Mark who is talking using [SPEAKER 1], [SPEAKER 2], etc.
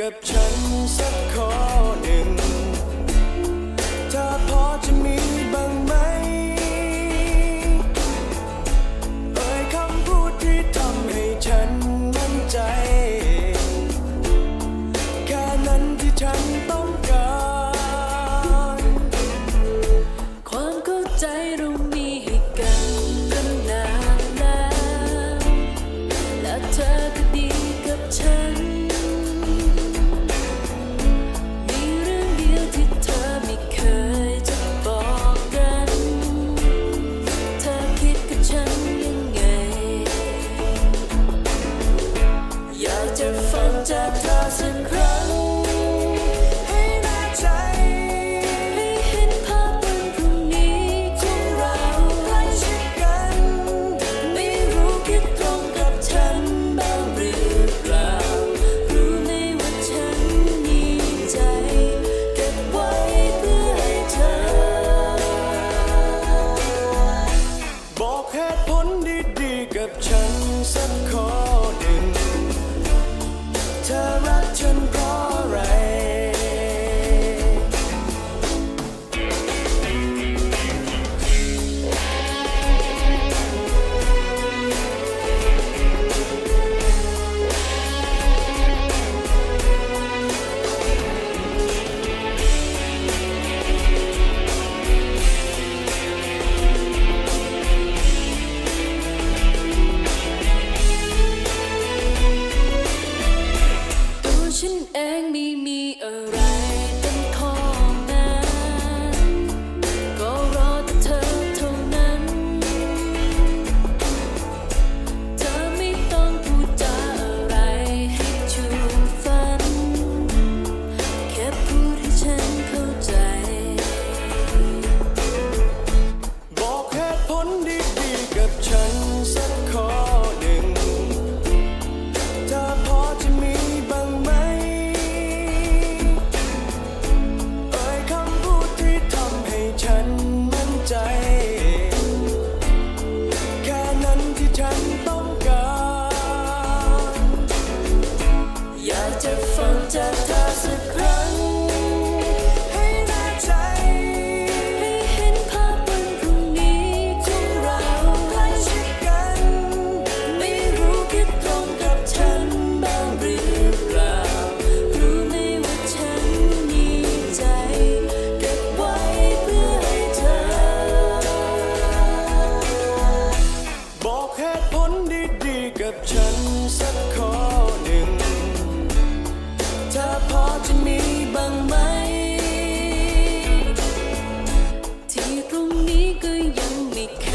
[SPEAKER 1] กับฉันสักคน นดีๆกับฉันสักข้อหนึ่งเธอรักฉัน
[SPEAKER 2] 一个人离。